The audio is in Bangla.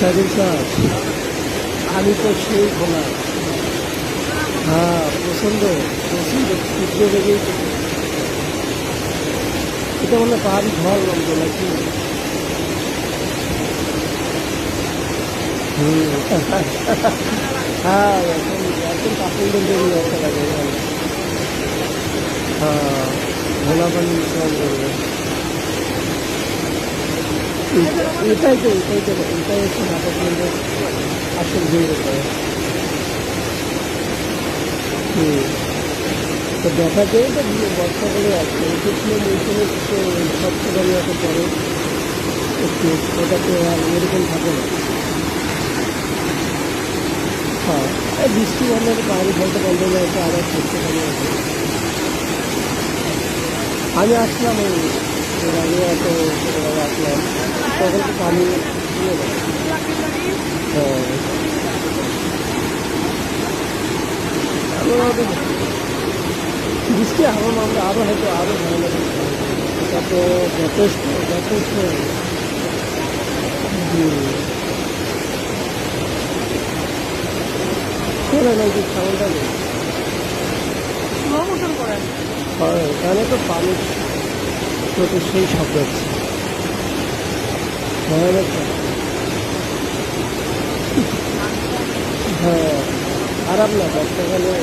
স্যার, আমি তো সেই খোলা হ্যাঁ প্রচণ্ড প্রচণ্ড তীব্র বেগেই এটা মনে পাহাড়ি ঝড় নামত নাকি? হ্যাঁ এখন কাপড়দের বেরিয়ে একটা লাগে হ্যাঁ ভোলা পানি এটা- এটাই তো এটাই তো এটাই হচ্ছে হুম তো দেখা যায় তো বর্ষাকালে আছে গ্রীষ্ম মৌসুমে তো সপ্তাহকালে একটা পরে ওটাতে আর এরকম থাকে না হ্যাঁ বৃষ্টি হলে পাহাড়ি ফলটা বন্ধ হয়ে যাচ্ছে আবার আমি আসলাম ওই এর আগে এত ছোটোবেলা আসলাম বৃষ্টি আরও আমরা আরও হয়তো আরও ভালো হবে। এটা তো যথেষ্ট যথেষ্ট হয় এখানে তো পানি স্রোতে সেই শব্দ হচ্ছে হ্যাঁ খারাপ না বর্ষাকালে